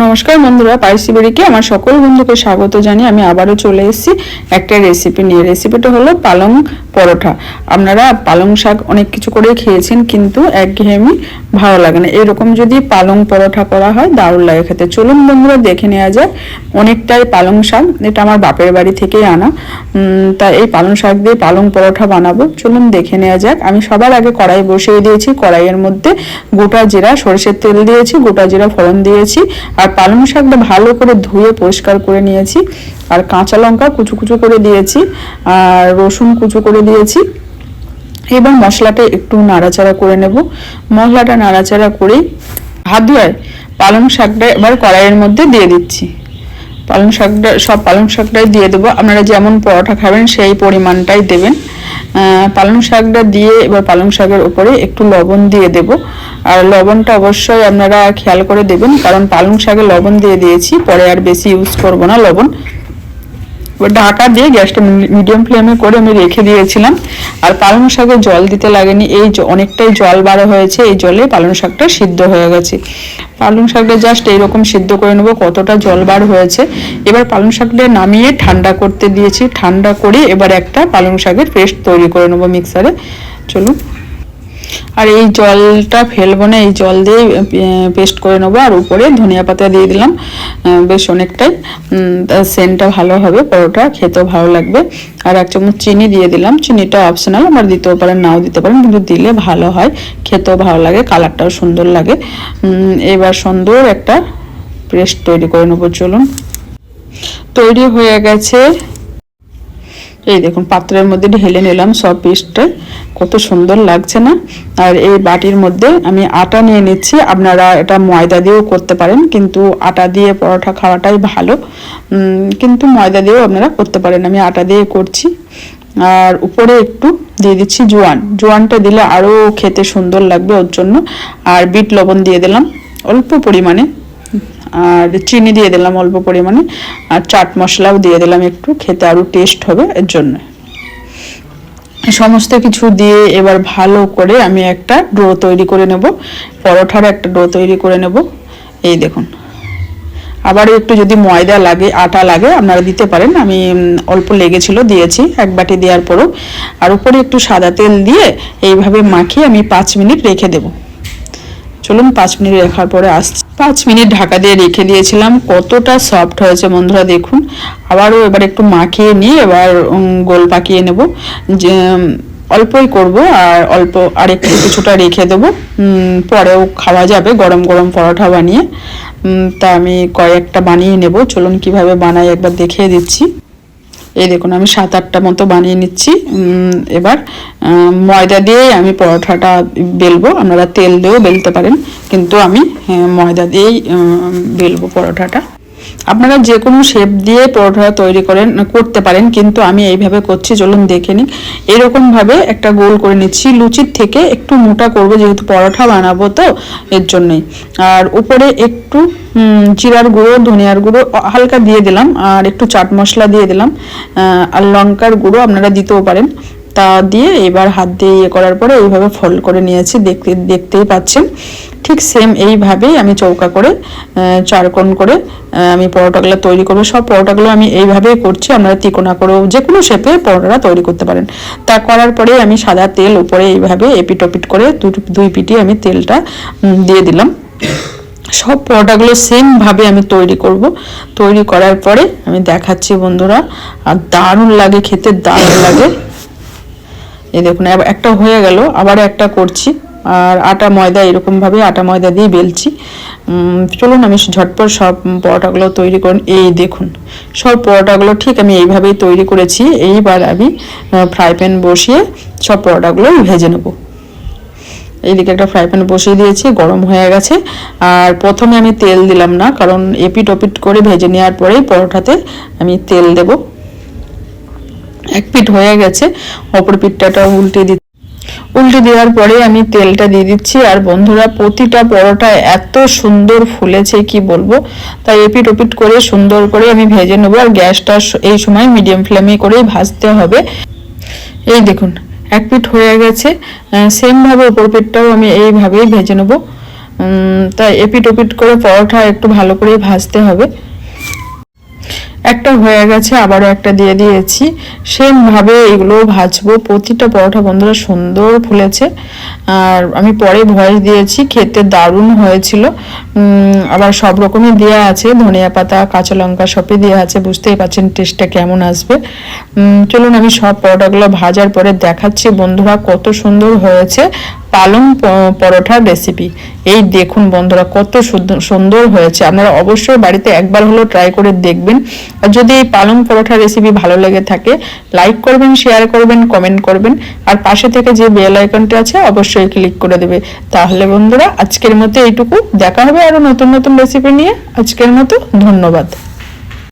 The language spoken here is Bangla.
নমস্কার বন্ধুরা পাইসি বেড়িকে আমার সকল বন্ধুকে স্বাগত জানিয়ে আমি আবারও চলে এসেছি একটা রেসিপি নিয়ে। রেসিপিটা হলো পালং পরোটা। আপনারা পালং শাক অনেক কিছু করে খেয়েছেন, কিন্তু একঘেয়েমি ভালো লাগে না। এরকম যদি পালং পরোটা করা হয়, দারুণ লাগে খেতে। চলুন বন্ধুরা, দেখে নেওয়া যায় অনেকটাই পালং শাক। এটা আমার বাপের বাড়ি থেকেই আনা। তা এই পালং শাক দিয়ে পালং পরোটা বানাবো। চলুন দেখে নেওয়া যাক। আমি সবার আগে কড়াই বসিয়ে দিয়েছি। কড়াইয়ের মধ্যে গোটা জিরা, সরষের তেল দিয়েছি, গোটা জিরা ফোড়ন দিয়েছি। আর পালং শাকটা ভালো করে ধুয়ে পরিষ্কার করে নিয়েছি। আর কাঁচা লঙ্কা কুচু কুচু করে দিয়েছি, আর রসুন কুচু করে দিয়েছি। এবার মশলাটা একটু নাড়াচাড়া করে নেব। মশলাটা নাড়াচাড়া করে হাত ধোয়ায় পালং শাকটা এবার কড়াইয়ের মধ্যে দিয়ে দিচ্ছি। পালং শাকটা সব পালং শাকটাই দিয়ে দেবো। আপনারা যেমন পরোটা খাবেন, সেই পরিমাণটাই দেবেন। পালং শাকটা দিয়ে এবার পালং শাকের উপরে একটু লবণ দিয়ে দেব। আর লবণটা অবশ্যই আপনারা খেয়াল করে দেবেন, কারণ পালং শাকে লবণ দিয়ে দিয়েছি, পরে আর বেশি ইউজ করব না লবণ। ঢাকা দিয়ে গ্যাসটা মিডিয়াম ফ্লেমে করে আমি রেখে দিয়েছিলাম। আর পালং শাকে জল দিতে লাগেনি। এই অনেকটাই জল বাড়া হয়েছে। এই জলে পালং শাকটা সিদ্ধ হয়ে গেছে। পালং শাকটা জাস্ট এইরকম সিদ্ধ করে নেব, কতটা জল বার হয়েছে। এবার পালং শাকটা নামিয়ে ঠান্ডা করতে দিয়েছি। ঠান্ডা করে এবার একটা পালং শাকের পেস্ট তৈরি করে নেব মিক্সারে। চলুন। আর এই জলটা ফেলব না, এই জল দিয়ে পেস্ট করে নেব। আর উপরে ধনিয়া পাতা দিয়ে দিলাম। বেশ অনেকটাই। সেন্টটা ভালো হবে, পরোটা খেতেও ভালো লাগবে। আর এক চামচ চিনি দিয়ে দিলাম। চিনিটা অপশনাল আমার দিতেও পারেন, নাও দিতে পারেন, কিন্তু দিলে ভালো হয়। খেতেও ভালো লাগে কালারটাও সুন্দর লাগে। এবার সুন্দর একটা পেস্ট তৈরি করে নেব, চলুন। তৈরি হয়ে গেছে। এই দেখুন, পাত্রের মধ্যে ঢেলে নিলাম সব পিসটা কত সুন্দর লাগছে না? আর এই বাটির মধ্যে আমি আটা নিয়ে নিচ্ছি। আপনারা এটা ময়দা দিয়েও করতে পারেন, কিন্তু আটা দিয়ে পরোটা খাওয়াটাই ভালো। কিন্তু ময়দা দিয়েও আপনারা করতে পারেন। আমি আটা দিয়ে করছি। আর উপরে একটু দিয়ে দিচ্ছি জোয়ান। জোয়ানটা দিলে আরও খেতে সুন্দর লাগবে ওর জন্য। আর বিট লবণ দিয়ে দিলাম। অল্প পরিমাণে। আর চিনি দিয়ে দিলাম অল্প পরিমাণে, আর চাট মশলাও দিয়ে দিলাম একটু, খেতে আরও টেস্ট হবে এর জন্য। সমস্ত কিছু দিয়ে এবার ভালো করে আমি একটা ডো তৈরি করে নেব, পরোঠার একটা ডো তৈরি করে নেব। এই দেখুন আবারও একটু যদি ময়দা লাগে, আটা লাগে, আপনারা দিতে পারেন। আমি অল্প লেগেছিল, দিয়েছি, এক বাটি দেওয়ার পরও। আর উপরে একটু সাদা তেল দিয়ে এইভাবে মাখিয়ে আমি পাঁচ মিনিট রেখে দেবো। চলুন, পাঁচ মিনিট রাখার পরে আসছি। পাঁচ মিনিট ঢাকা দিয়ে রেখে দিয়েছিলাম। কতটা সফট হয়েছে বন্ধুরা দেখুন। আবারও এবার একটু মাখিয়ে নিয়ে এবার গোল পাকিয়ে নেব। যে অল্পই করব আর অল্প আর একটু কিছুটা রেখে দেবো। পরেও খাওয়া যাবে গরম গরম পরোটা বানিয়ে। তা আমি কয়েকটা বানিয়ে নেব। চলুন কীভাবে বানাই একবার দেখিয়ে দিচ্ছি। এই দেখুন, আমি সাত আটটা মতো বানিয়ে নিচ্ছি। এবার ময়দা দিয়েই আমি পরোঠাটা বেলবো। আপনারা তেল দিয়েও বেলতে পারেন, কিন্তু আমি ময়দা দিয়েই বেলবো পরোটাটা আপনারা যে কোনো শেপ দিয়ে পরোটা তৈরি করেন, করতে পারেন, কিন্তু আমি এইভাবে করছি, চলুন দেখে নিন এরকমভাবে একটা গোল করে নিচ্ছি, লুচির থেকে একটু মোটা করব, যেহেতু পরোটা বানাবো তো, এর জন্যই। আর উপরে একটু জিরার গুঁড়ো, ধনিয়ার গুঁড়ো হালকা দিয়ে দিলাম, আর একটু চাট মশলা দিয়ে দিলাম। আর লঙ্কার গুঁড়ো আপনারা দিতেও পারেন। তা দিয়ে এবার হাত দিয়ে ইয়ে করার পরে এইভাবে ফোল্ড করে নিয়েছি, দেখতে, দেখতেই পাচ্ছেন। ঠিক সেম এইভাবেই আমি চৌকা করে চারকোণ করে আমি পরোটাগুলো তৈরি করব। সব পরোটাগুলো আমি এইভাবেই করছি। আপনারা তিকোনা করেও যে কোনো শেপে পরোটাটা তৈরি করতে পারেন। তা করার পরে আমি সাদা তেল উপরে এইভাবে এপিট ওপিট করে দুই- পিটি আমি তেলটা দিয়ে দিলাম। সব পরোটাগুলো সেমভাবে আমি তৈরি করব। তৈরি করার পরে আমি দেখাচ্ছি বন্ধুরা, আর দারুণ লাগে, খেতে দারুণ লাগে। এই দেখুন একটা হয়ে গেল আবার একটা করছি। আর আটা, ময়দা এরকমভাবে আটা, ময়দা দিয়ে বেলছি। চলুন আমি ঝটপট সব পরোটাগুলো তৈরি করুন। এই দেখুন, সব পরোটাগুলো ঠিক আমি এইভাবেই তৈরি করেছি। এইবার আমি ফ্রাই প্যান বসিয়ে সব পরোটাগুলো ভেজে নেব। এইদিকে একটা ফ্রাই প্যান বসিয়ে দিয়েছি, গরম হয়ে গেছে। আর প্রথমে আমি তেল দিলাম না, কারণ এপিট ওপিট করে ভেজে নেওয়ার পরেই পরোটাতে আমি তেল দেব। এক পিঠ হয়ে গেছে অপর পিঠটাটা উল্টে দিচ্ছি উল্টে দেওয়ার পরে আমি তেলটা দিয়ে দিচ্ছি। আর বন্ধুরা, প্রতিটা পরোটা এত সুন্দর ফুলেছে, কি বলব? তাই এপিট ওপিট করে সুন্দর করে আমি ভেজে নেব। আর গ্যাসটা এই সময় মিডিয়াম ফ্লেমে করেই ভাজতে হবে। এই দেখুন, এক পিঠ হয়ে গেছে। সেমভাবে উপর পিঠটাও আমি এইভাবেই ভেজে নেব। তাই এপিট ওপিট করে পরোটা একটু ভালো করে ভাজতে হবে। একটা হয়ে গেছে, আবারও একটা দিয়ে দিয়েছি। সেম ভাবে এগুলো ভাজবো। প্রতিটা পরোটা বন্ধুরা সুন্দর ফুলেছে। আর আমি পরে ভয়েস দিয়েছি, খেতে দারুণ হয়েছিল। আবার সব রকমই দেওয়া আছে। ধনিয়া পাতা, কাঁচা লঙ্কা সবই দেওয়া আছে। বুঝতেই পারছেন টেস্টটা কেমন আসবে। চলুন আমি সব পরোটাগুলো ভাজার পরে দেখাচ্ছি। বন্ধুরা কত সুন্দর হয়েছে। পালং প- পরোটার রেসিপি এই দেখুন বন্ধুরা, কত সুন্দর- হয়েছে। আপনারা অবশ্যই বাড়িতে একবার হলো ট্রাই করে দেখবেন। আর যদি এই পালং পরোটার রেসিপি ভালো লেগে থাকে লাইক করবেন শেয়ার করবেন কমেন্ট করবেন। আর পাশে থেকে যে বেল আইকনটা আছে, অবশ্যই ক্লিক করে দেবে। তাহলে বন্ধুরা, আজকের মতো এইটুকু। দেখা হবে আরও নতুন নতুন রেসিপি নিয়ে। আজকের মতো ধন্যবাদ।